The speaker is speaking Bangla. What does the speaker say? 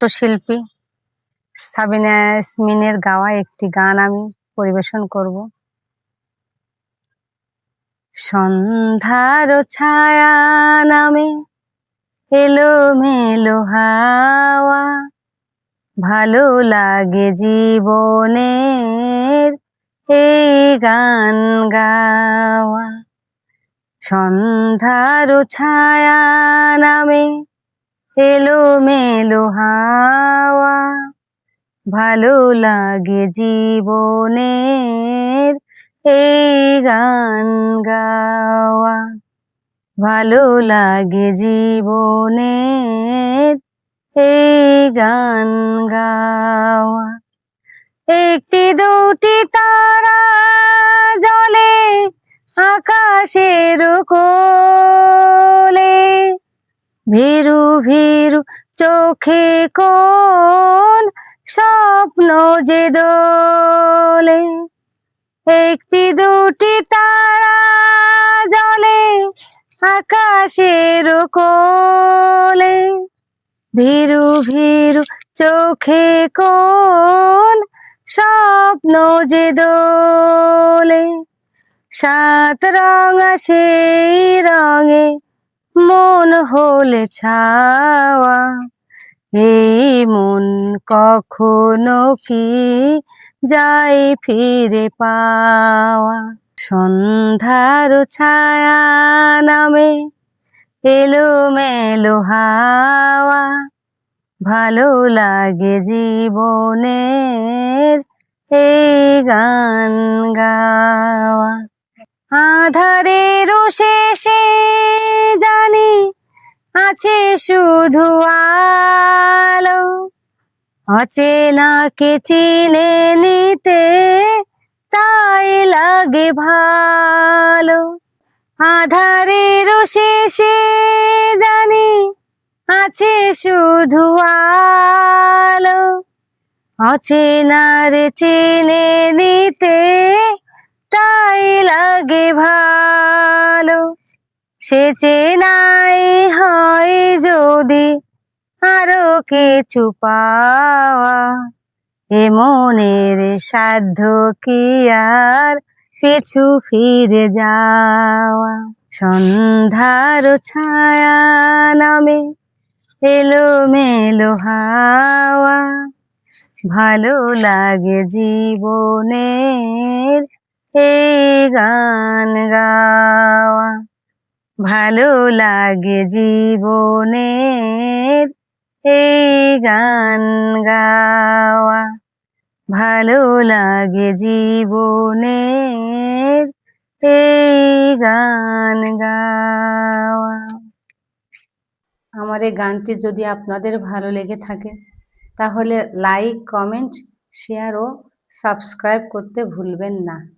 শিল্পী সাবিনা ইয়াসমিনের গাওয়া একটি গান আমি পরিবেশন করব। সন্ধ্যার ছায়া নামে এলো মেলো হাওয়া, ভালো লাগে জীবনের এই গান গাওয়া। সন্ধ্যার ছায়া নামে এলো মেলো হাওয়া, ভালো লাগে জীবনের এই গান গাওয়া। ভালো লাগে জীবনের এই গান গাওয়া। একটি দুটি তারা জলে আকাশের কোলে ভীরু ভীরু চোখে কোন স্বপ্ন যে দোলে। একটি দুটি তারা জলে আকাশের কোলে। ভীরু ভীরু চোখে কোন স্বপ্ন যে দোলে। সাত রঙা সেই রঙে মন হলে ছাওয়া। এই মন, কখনো কি যাই ফিরে পাওয়া? সন্ধ্যার ছায়া নামে এলো মেলো হাওয়া। ভালো লাগে জীবনের এই গান গাওয়া। আধারের শেষে জানি আছে শুধু আলো। অচেনাকে চিনে নিতে তাই লাগে ভালো। আধারের শেষে জানি আছে শুধু আলো। অচেনার চিনে নিতে তাই লাগে ভালো। সে চেনাই হয় যদি আরও কিছু পাওয়া। এ মনের সাধ্য কি আর পিছু ফিরে যাওয়া? সন্ধ্যার ছায়া নামে এলো মেলো হাওয়া। ভালো লাগে জীবনের এই গান গাওয়া? ভালো লাগে জীবনের এই গান গাওয়া। ভালো লাগে জীবনের এই গান গাওয়া। আমার এই গানটি যদি আপনাদের ভালো লেগে থাকে, তাহলে লাইক কমেন্ট শেয়ার ও সাবস্ক্রাইব করতে ভুলবেন না।